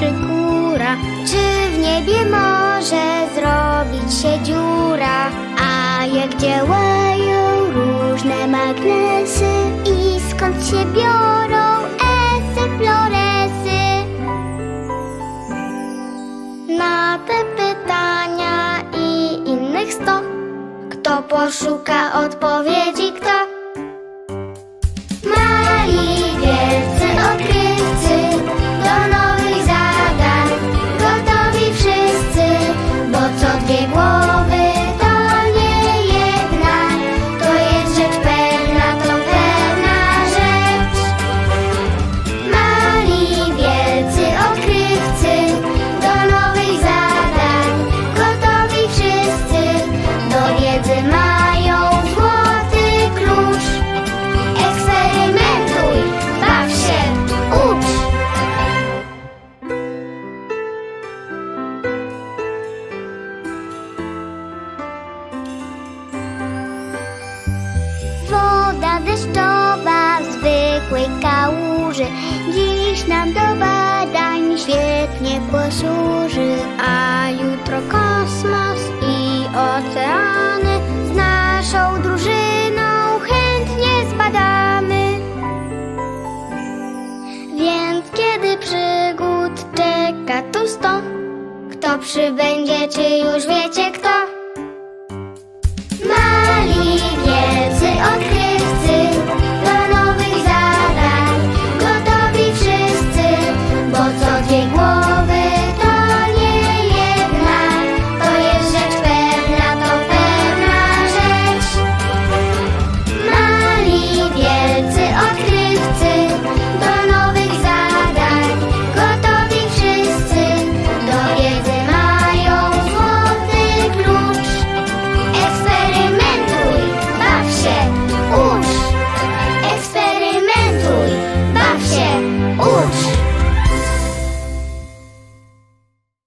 czy góra? Czy w niebie może zrobić się dziura? A jak działają różne magnesy? I skąd się biorą esy, floresy? Na te pytania i innych sto Kto poszuka odpowiedzi, kto? W zwykłej kałuży Dziś nam do badań świetnie posłuży. A jutro kosmos i oceany Z naszą drużyną chętnie zbadamy Więc kiedy przygód czeka tu sto. Kto przybędzie, czy już wiecie kto? 给我